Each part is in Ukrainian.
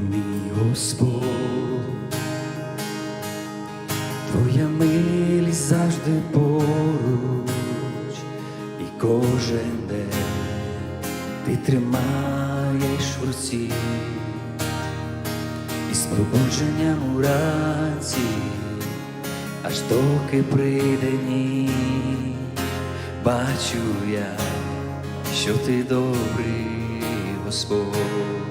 мій Господь, твоя милість завжди поруч, і кожен день ти тримаєш в руці із пробудженням уранці, аж доки прийде ніч, бачу я, що ти добрий Господь.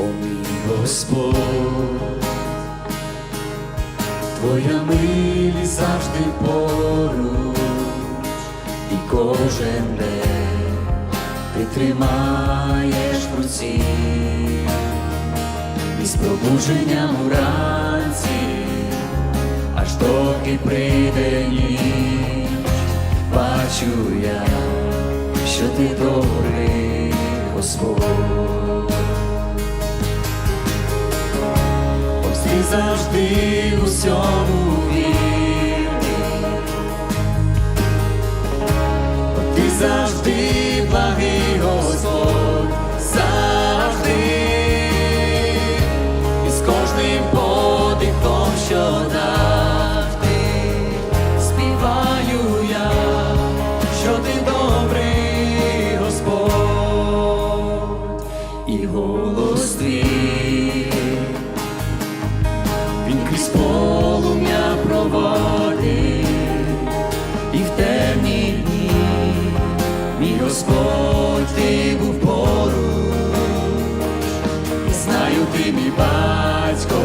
О мій Господь, Твоя милість завжди поруч, і кожен день ти тримаєш в руці, і з пробудженням вранці, аж доки прийде ніч, бачу я, що ти добрий Господь. завжди усьому вірний. Ти завжди. мій батько.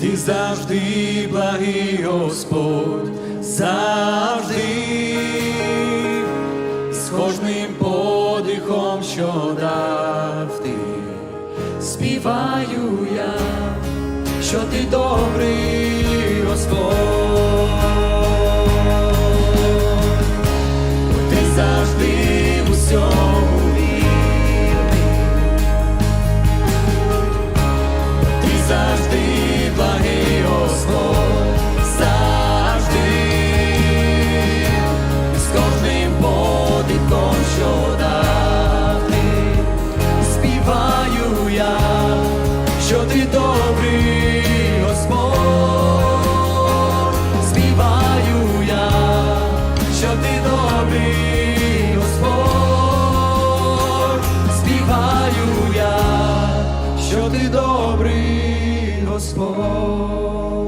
ти завжди благий Господь, завжди з кожним подихом, що дав ти, співаю я, що ти добрий. добрий Господь.